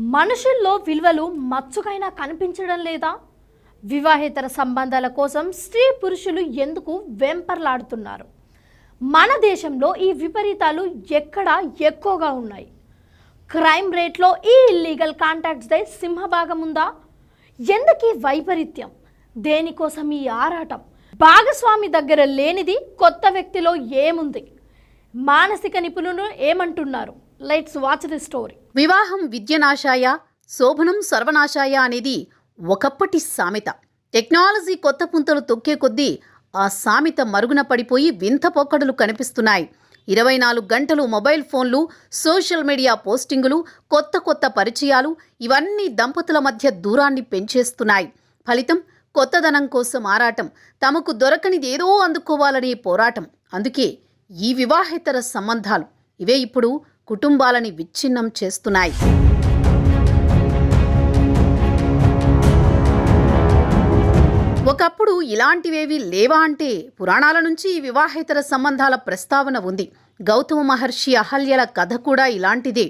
మనుషుల్లో విలువలు మచ్చుకైనా కనిపించడం లేదా? వివాహేతర సంబంధాల కోసం స్త్రీ పురుషులు ఎందుకు వెంపర్లాడుతున్నారు? మన దేశంలో ఈ విపరీతాలు ఎక్కడ ఎక్కువగా ఉన్నాయి? క్రైమ్ రేట్లో ఈ ఇల్లీగల్ కాంటాక్ట్స్దే సింహభాగం ఉందా? ఎందుకు ఈ వైపరీత్యం? దేనికోసం ఈ ఆరాటం? భాగస్వామి దగ్గర లేనిది కొత్త వ్యక్తిలో ఏముంది? మానసిక నిపుణులు ఏమంటున్నారు? లెట్స్ వాచ్ ది స్టోరీ వివాహం విద్యనాశాయ శోభనం సర్వనాశాయ అనేది ఒకప్పటి సామెత. టెక్నాలజీ కొత్త పుంతలు తొక్కే కొద్దీ ఆ సామెత మరుగున పడిపోయి వింత పొక్కడులు కనిపిస్తున్నాయి. ఇరవై నాలుగు గంటలు మొబైల్ ఫోన్లు సోషల్ మీడియా పోస్టింగులు కొత్త కొత్త పరిచయాలు ఇవన్నీ దంపతుల మధ్య దూరాన్ని పెంచేస్తున్నాయి. ఫలితం కొత్తదనం కోసం ఆరాటం. తమకు దొరకనిది ఏదో అందుకోవాలనే పోరాటం. అందుకే ఈ వివాహేతర సంబంధాలు. ఇవే ఇప్పుడు కుటుంబాలని విచ్ఛిన్నం చేస్తున్నాయి. ఒకప్పుడు ఇలాంటివేవి లేవా అంటే పురాణాల నుంచి వివాహేతర సంబంధాల ప్రస్తావన ఉంది. గౌతమ మహర్షి అహల్యల కథ కూడా ఇలాంటిదే.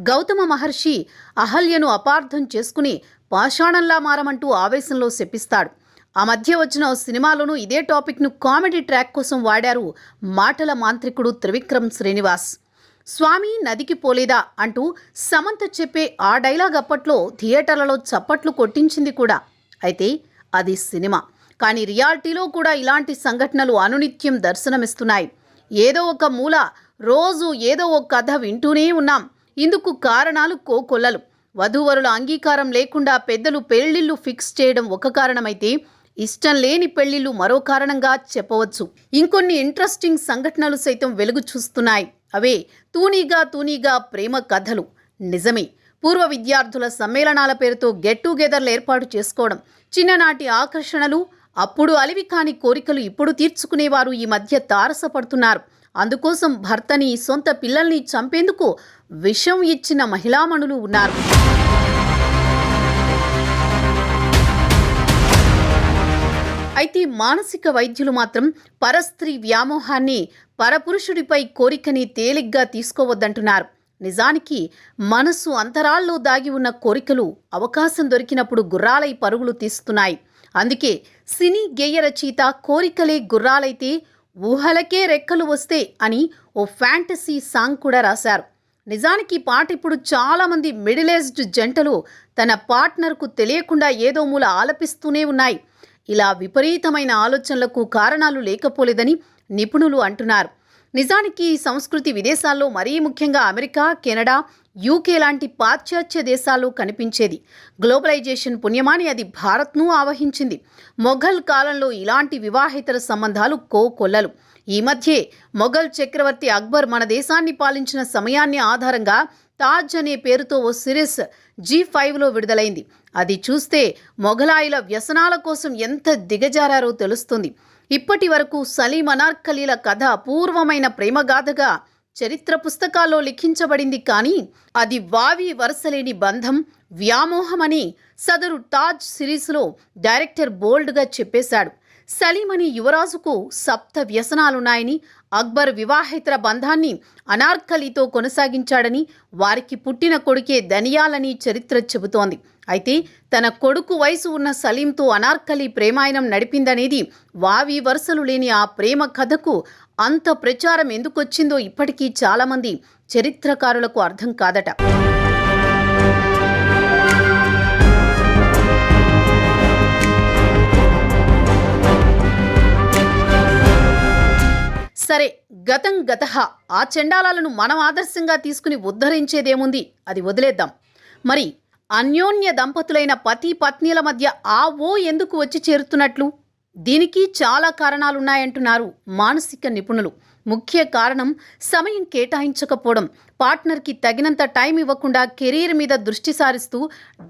గౌతమ మహర్షి అహల్యను అపార్థం చేసుకుని పాషాణంలా మారమంటూ ఆవేశంలో శపిస్తాడు. ఆ మధ్య వచ్చిన సినిమాలోనూ ఇదే టాపిక్ను కామెడీ ట్రాక్ కోసం వాడారు మాటల మాంత్రికుడు త్రివిక్రమ్ శ్రీనివాస్. స్వామి నదికి పోలేదా అంటూ సమంత చెప్పే ఆ డైలాగ్ అప్పట్లో థియేటర్లలో చప్పట్లు కొట్టించింది కూడా. అయితే అది సినిమా. కానీ రియాలిటీలో కూడా ఇలాంటి సంఘటనలు అనునిత్యం దర్శనమిస్తున్నాయి. ఏదో ఒక మూల రోజు ఏదో ఒక కథ వింటూనే ఉన్నాం. ఇందుకు కారణాలు కోకొల్లలు. వధూవరుల అంగీకారం లేకుండా పెద్దలు పెళ్ళిళ్ళు ఫిక్స్ చేయడం ఒక కారణమైతే ఇష్టం లేని పెళ్ళిళ్ళు మరో కారణంగా చెప్పవచ్చు. ఇంకొన్ని ఇంట్రెస్టింగ్ సంఘటనలు సైతం వెలుగు చూస్తున్నాయి. అవే తూనీగా తూనీగా ప్రేమ కథలు. నిజమే పూర్వ విద్యార్థుల సమ్మేళనాల పేరుతో గెట్ టుగెదర్లు ఏర్పాటు చేసుకోవడం చిన్ననాటి ఆకర్షణలు అప్పుడు అలివి కాని కోరికలు ఇప్పుడు తీర్చుకునేవారు ఈ మధ్య తారసపడుతున్నారు. అందుకోసం భర్తని సొంత పిల్లల్ని చంపేందుకు విషం ఇచ్చిన మహిళామణులు ఉన్నారు. అయితే మానసిక వైద్యులు మాత్రం పరస్త్రీ వ్యామోహాన్ని పరపురుషుడిపై కోరికని తేలిగ్గా తీసుకోవద్దంటున్నారు. నిజానికి మనసు అంతరాల్లో దాగి ఉన్న కోరికలు అవకాశం దొరికినప్పుడు గుర్రాలై పరుగులు తీస్తున్నాయి. అందుకే సినీ గేయ రచయిత కోరికలే గుర్రాలైతే ఊహలకే రెక్కలు వస్తే అని ఓ ఫ్యాంటసీ సాంగ్ కూడా రాశారు. నిజానికి పాట ఇప్పుడు చాలామంది మిడిల్ ఏజ్డ్ జంటలు తన పార్ట్నర్కు తెలియకుండా ఏదో మూల ఆలపిస్తూనే ఉన్నాయి. ఇలా విపరీతమైన ఆలోచనలకు కారణాలు లేకపోలేదని నిపుణులు అంటున్నారు. నిజానికి ఈ సంస్కృతి విదేశాల్లో మరీ ముఖ్యంగా అమెరికా కెనడా యూకే లాంటి పాశ్చాత్య దేశాల్లో కనిపించేది. గ్లోబలైజేషన్ పుణ్యమాని అది భారత్ను ఆవహించింది. మొఘల్ కాలంలో ఇలాంటి వివాహేతర సంబంధాలు కోకొల్లలు. ఈ మధ్యే మొఘల్ చక్రవర్తి అక్బర్ మన దేశాన్ని పాలించిన సమయాన్ని ఆధారంగా తాజ్ అనే పేరుతో ఓ సిరీస్ జీ ఫైవ్లో విడుదలైంది. అది చూస్తే మొఘలాయుల వ్యసనాల కోసం ఎంత దిగజారారో తెలుస్తుంది. ఇప్పటి వరకు సలీం అనార్కలీల కథ అపూర్వమైన ప్రేమగాథగా చరిత్ర పుస్తకాల్లో లిఖించబడింది కానీ అది వావి వరసలేని బంధం వ్యామోహమని సదరు తాజ్ సిరీస్లో డైరెక్టర్ బోల్డ్గా చెప్పేశాడు. సలీం అనే యువరాజుకు సప్త వ్యసనాలున్నాయని అక్బర్ వివాహేతర బంధాన్ని అనార్కలితో కొనసాగించాడని వారికి పుట్టిన కొడుకే దనియాలని చరిత్ర చెబుతోంది. అయితే తన కొడుకు వయసు ఉన్న సలీంతో అనార్కలి ప్రేమాయణం నడిపిందనేది వావి వరుసలు లేని ఆ ప్రేమ కథకు అంత ప్రచారం ఎందుకొచ్చిందో ఇప్పటికీ చాలామంది చరిత్రకారులకు అర్థం కాదట. సరే గతం గత. ఆ చండాలాలను మనం ఆదర్శంగా తీసుకుని ఉద్ధరించేదేముంది? అది వదిలేద్దాం. మరి అన్యోన్య దంపతులైన పతి పత్నిల మధ్య ఆ ఓ ఎందుకు వచ్చి చేరుతున్నట్లు? దీనికి చాలా కారణాలున్నాయంటున్నారు మానసిక నిపుణులు. ముఖ్య కారణం సమయం కేటాయించకపోవడం. పార్ట్నర్కి తగినంత టైం ఇవ్వకుండా కెరీర్ మీద దృష్టి సారిస్తూ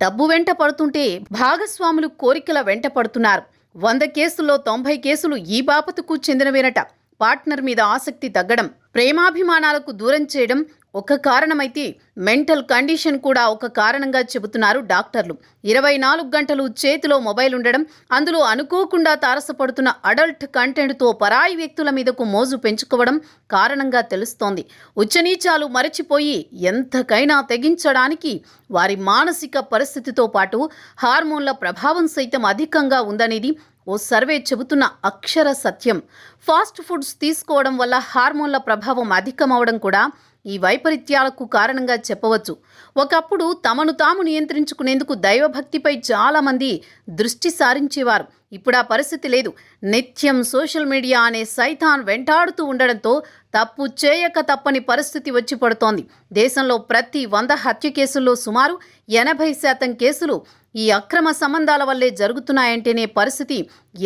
డబ్బు వెంట పడుతుంటే భాగస్వాములు కోరికల వెంట పడుతున్నారు. వంద కేసుల్లో తొంభై కేసులు ఈ బాపతకు చెందినవేనట. పార్ట్నర్ మీద ఆసక్తి తగ్గడం ప్రేమాభిమానాలకు దూరం చేయడం ఒక కారణమైతే మెంటల్ కండిషన్ కూడా ఒక కారణంగా చెబుతున్నారు డాక్టర్లు. ఇరవై నాలుగు గంటలు చేతిలో మొబైల్ ఉండడం అందులో అనుకోకుండా తారసపడుతున్న అడల్ట్ కంటెంట్తో పరాయి వ్యక్తుల మీదకు మోజు పెంచుకోవడం కారణంగా తెలుస్తోంది. ఉచ్చనీచాలు మరచిపోయి ఎంతకైనా తెగించడానికి వారి మానసిక పరిస్థితితో పాటు హార్మోన్ల ప్రభావం సైతం అధికంగా ఉందనేది ఓ సర్వే చెబుతున్న అక్షర సత్యం. ఫాస్ట్ ఫుడ్స్ తీసుకోవడం వల్ల హార్మోన్ల ప్రభావం అధికమవడం కూడా ఈ వైపరీత్యాలకు కారణంగా చెప్పవచ్చు. ఒకప్పుడు తమను తాము నియంత్రించుకునేందుకు దైవభక్తిపై చాలామంది దృష్టి సారించేవారు. ఇప్పుడు ఆ పరిస్థితి లేదు. నిత్యం సోషల్ మీడియా అనే సైతాన్ వెంటాడుతూ ఉండడంతో తప్పు చేయక తప్పని పరిస్థితి వచ్చి పడుతోంది. దేశంలో ప్రతి వంద హత్య కేసుల్లో సుమారు ఎనభై శాతం కేసులు ఈ అక్రమ సంబంధాల వల్లే జరుగుతున్నాయంటేనే పరిస్థితి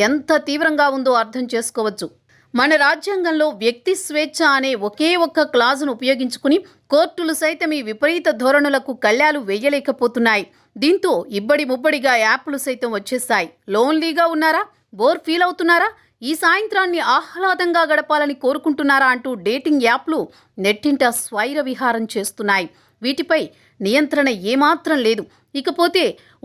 ఎంత తీవ్రంగా ఉందో అర్థం చేసుకోవచ్చు. మన రాజ్యాంగంలో వ్యక్తి స్వేచ్ఛ అనే ఒకే ఒక్క క్లాజును ఉపయోగించుకుని కోర్టులు సైతం ఈ విపరీత ధోరణులకు కళ్యాలు వేయలేకపోతున్నాయి. దీంతో ఇబ్బడి ముబ్బడిగా యాప్లు సైతం వచ్చేస్తాయి. లోన్లీగా ఉన్నారా? బోర్ ఫీల్ అవుతున్నారా? ఈ సాయంత్రాన్ని ఆహ్లాదంగా గడపాలని కోరుకుంటున్నారా అంటూ డేటింగ్ యాప్లు నెట్టింట స్వైర విహారం చేస్తున్నాయి. వీటిపై నియంత్రణ ఏమాత్రం లేదు. ఇకపోతే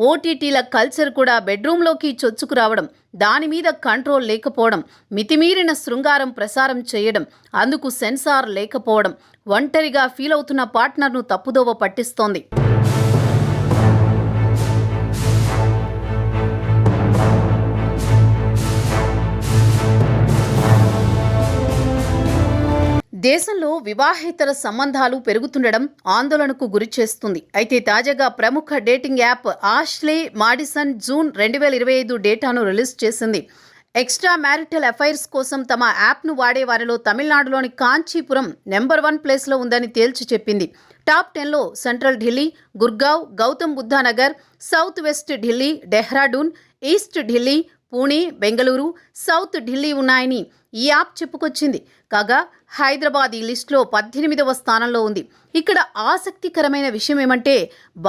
ఓటీటీల కల్చర్ కూడా బెడ్రూమ్లోకి చొచ్చుకురావడం దాని మీద కంట్రోల్ లేకపోవడం మితిమీరిన శృంగారం ప్రసారం చేయడం అందుకు సెన్సార్ లేకపోవడం ఒంటరిగా ఫీల్ అవుతున్న పార్ట్నర్ను తప్పుదోవ పట్టిస్తోంది. దేశంలో వివాహేతర సంబంధాలు పెరుగుతుండడం ఆందోళనకు గురిచేస్తుంది అయితే తాజాగా ప్రముఖ dating app Ashley Madison June రెండు వేల ఇరవై ఐదు డేటాను రిలీజ్ చేసింది. ఎక్స్ట్రా మ్యారిటల్ అఫైర్స్ కోసం తమ యాప్ను వాడే వారిలో తమిళనాడులోని కాంచీపురం నెంబర్ వన్ ప్లేస్లో ఉందని తేల్చి చెప్పింది. టాప్ టెన్లో central Delhi Gurgaon Gautam Buddhanagar south west Delhi Dehradun east Delhi Pune Bengaluru south Delhi ఉన్నాయని ఈ యాప్ చెప్పుకొచ్చింది. కాగా హైదరాబాద్ ఈ లిస్టులో పద్దెనిమిదవ స్థానంలో ఉంది. ఇక్కడ ఆసక్తికరమైన విషయం ఏమంటే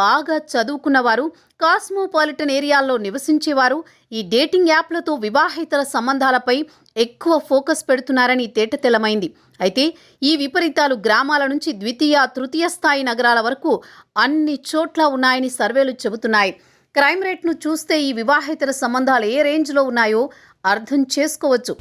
బాగా చదువుకున్నవారు కాస్మోపాలిటన్ ఏరియాల్లో నివసించేవారు ఈ డేటింగ్ యాప్లతో వివాహేతర సంబంధాలపై ఎక్కువ ఫోకస్ పెడుతున్నారని తేటతెల్లమైంది అయితే ఈ విపరీతాలు గ్రామాల నుంచి ద్వితీయ తృతీయ స్థాయి నగరాల వరకు అన్ని చోట్ల ఉన్నాయని సర్వేలు చెబుతున్నాయి. క్రైమ్ రేట్ను చూస్తే ఈ వివాహేతర సంబంధాలు ఏ రేంజ్లో ఉన్నాయో అర్థం చేసుకోవచ్చు.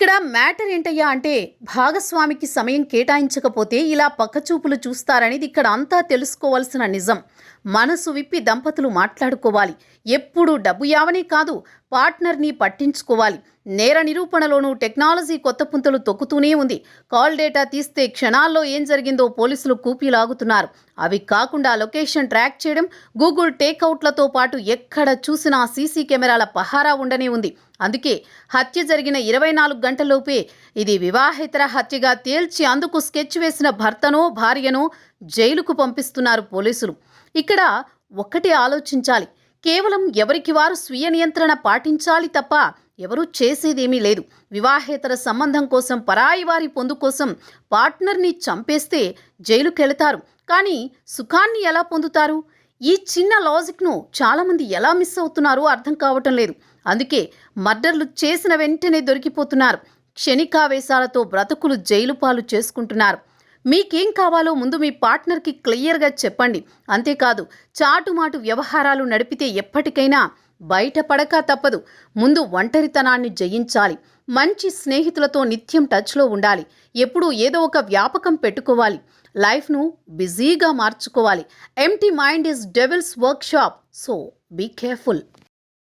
ఇక్కడ మ్యాటర్ ఏంటయ్యా అంటే భాగస్వామికి సమయం కేటాయించకపోతే ఇలా పక్కచూపులు చూస్తారనేది ఇక్కడ అంతా తెలుసుకోవాల్సిన నిజం. మనసు విప్పి దంపతులు మాట్లాడుకోవాలి. ఎప్పుడు డబ్బు యావనే కాదు పార్ట్నర్ని పట్టించుకోవాలి. నేర నిరూపణలోనూ టెక్నాలజీ కొత్త పుంతలు తొక్కుతూనే ఉంది. కాల్ డేటా తీస్తే క్షణాల్లో ఏం జరిగిందో పోలీసులు కూపీలాగుతున్నారు. అవి కాకుండా లొకేషన్ ట్రాక్ చేయడం గూగుల్ టేక్అవుట్లతో పాటు ఎక్కడ చూసినా సీసీ కెమెరాల పహారా ఉండనే ఉంది. అందుకే హత్య జరిగిన ఇరవై నాలుగు గంటల్లోపే ఇది వివాహేతర హత్యగా తేల్చి అందుకు స్కెచ్ వేసిన భర్తనో భార్యనో జైలుకు పంపిస్తున్నారు పోలీసులు. ఇక్కడ ఒక్కటే ఆలోచించాలి. కేవలం ఎవరికి వారు స్వీయ నియంత్రణ పాటించాలి తప్ప ఎవరూ చేసేదేమీ లేదు. వివాహేతర సంబంధం కోసం పరాయి వారి పొందు కోసం పార్ట్నర్ని చంపేస్తే జైలుకెళతారు. కానీ సుఖాన్ని ఎలా పొందుతారు? ఈ చిన్న లాజిక్ను చాలామంది ఎలా మిస్ అవుతున్నారో అర్థం కావటం లేదు. అందుకే మర్డర్లు చేసిన వెంటనే దొరికిపోతున్నారు. క్షణికావేశాలతో బ్రతుకులు జైలు పాలు చేసుకుంటున్నారు. మీకేం కావాలో ముందు మీ పార్ట్నర్కి క్లియర్గా చెప్పండి. అంతేకాదు చాటుమాటు వ్యవహారాలు నడిపితే ఎప్పటికైనా బయటపడక తప్పదు. ముందు ఒంటరితనాన్ని జయించాలి. మంచి స్నేహితులతో నిత్యం టచ్లో ఉండాలి. ఎప్పుడూ ఏదో ఒక వ్యాపకం పెట్టుకోవాలి. లైఫ్ను బిజీగా మార్చుకోవాలి. Empty mind is devil's workshop so be careful.